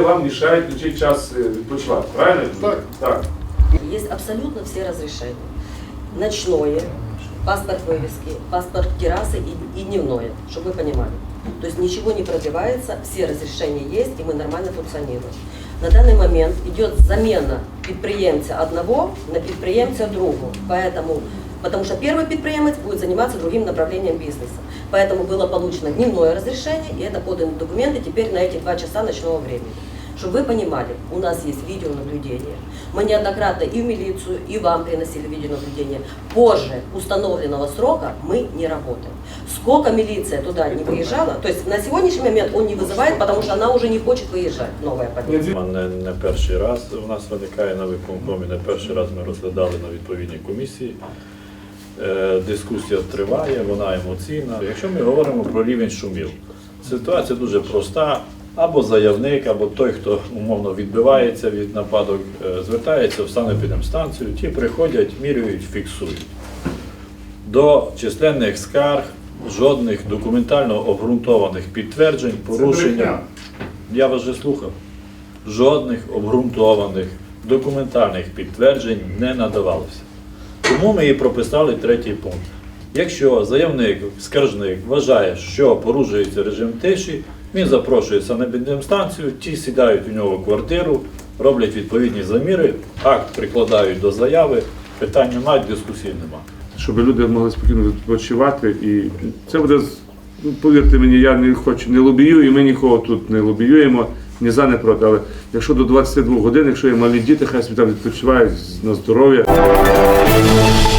вам мішають включити час е, відпочивати. Правильно? я кажу? Так. Так. Есть абсолютно все разрешения. Ночное, паспорт вывески, паспорт террасы и, и дневное, чтобы вы понимали. То есть ничего не продлевается, все разрешения есть, и мы нормально функционируем. На данный момент идет замена підприємця одного на підприємця другого. Поэтому, потому что первый предприемец будет заниматься другим направлением бизнеса. Поэтому было получено дневное разрешение, и это поданы документы теперь на эти два часа ночного времени. Чтобы вы понимали, у нас есть видеонаблюдение. Мы неоднократно и в милицию, и вам приносили видеонаблюдение. Позже установленного срока мы не работаем. Сколько милиция туда не выезжала, то есть на сегодняшний момент он не вызывает, потому что она уже не хочет выезжать, новая полиция. Не, не перший раз у нас виникає на виконкомі, не перший раз ми розглядали на відповідній комісії. Е, Дискусія триває, вона емоційна. Якщо ми говоримо про рівень шумів, ситуація дуже проста. Або заявник, або той, хто умовно відбивається від нападок, е, звертається в санепідемстанцію, ті приходять, міряють, фіксують. До численних скарг жодних документально обґрунтованих підтверджень, порушення. Я вас вже слухав. Жодних обґрунтованих документальних підтверджень не надавалося. Тому ми і прописали третій пункт. Якщо заявник, скаржник вважає, що порушується режим тиші, він запрошує санепідемстанцію, ті сідають у нього в квартиру, роблять відповідні заміри, акт прикладають до заяви, питань немає, дискусії немає. щоб люди могли спокійно відпочивати. І це буде, ну, повірте мені, я не хочу, не лобію, і ми нікого тут не лобіюємо, ні за, не проти. Але якщо до 22 годин, якщо є малі діти, хай собі відпочивають на здоров'я. Thank you.